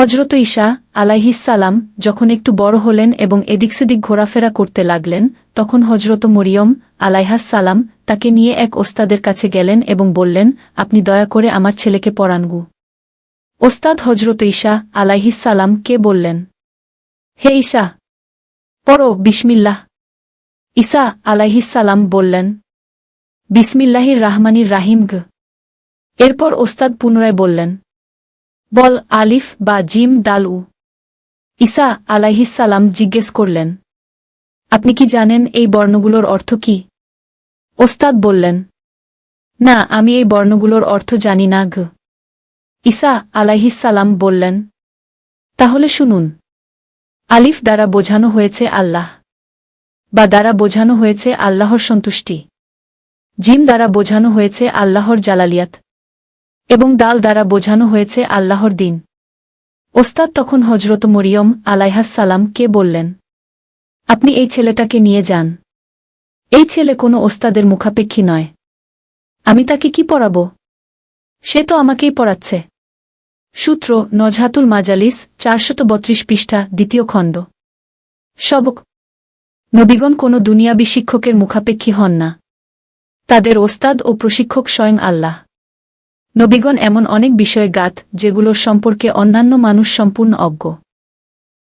হজরত ঈশা আলাইহিসালাম যখন একটু বড় হলেন এবং এদিক সেদিক ঘোরাফেরা করতে লাগলেন, তখন হজরত মরিয়ম আলাইহাসালাম তাকে নিয়ে এক ওস্তাদের কাছে গেলেন এবং বললেন, আপনি দয়া করে আমার ছেলেকে পড়ানগু ওস্তাদ হজরত ঈশা আলাইহিসালাম কে বললেন, হে ঈশা, পড়ো, বিসমিল্লাহ। ঈসা আলাইহিসালাম বললেন, বিসমিল্লাহির রাহমানির রাহিম গ। এরপর ওস্তাদ পুনরায় বললেন বল আলিফ বা জিম দাল উ। ঈসা আলাইহিসালাম জিজ্ঞেস করলেন, আপনি কি জানেন এই বর্ণগুলোর অর্থ কি? ওস্তাদ বললেন, না, আমি এই বর্ণগুলোর অর্থ জানি না গ। ঈসা আলাইহিসালাম বললেন, তাহলে শুনুন। আলিফ দ্বারা বোঝানো হয়েছে আল্লাহ, বা দ্বারা বোঝানো হয়েছে আল্লাহর সন্তুষ্টি। জিম দ্বারা বোঝানো হয়েছে আল্লাহর জালালিয়াত। এবং দাল দ্বারা বোঝানো হয়েছে আল্লাহর দিন। ওস্তাদ তখন হজরত মরিয়ম আলাইহাসালাম কে বললেন, আপনি এই ছেলেটাকে নিয়ে যান। এই ছেলে কোনো ওস্তাদের মুখাপেক্ষী নয়। আমি তাকে কি পড়াব? সে তো আমাকেই পড়াচ্ছে। সূত্র নজহাতুল মাজালিস চারশত বত্রিশ পৃষ্ঠা দ্বিতীয় খণ্ড। সবক, নবীগণ কোনো দুনিয়াবি শিক্ষকের মুখাপেক্ষী হন না। তাদের ওস্তাদ ও প্রশিক্ষক স্বয়ং আল্লাহ। নবীগণ এমন অনেক বিষয়ে গাত যেগুলোর সম্পর্কে অন্যান্য মানুষ সম্পূর্ণ অজ্ঞ।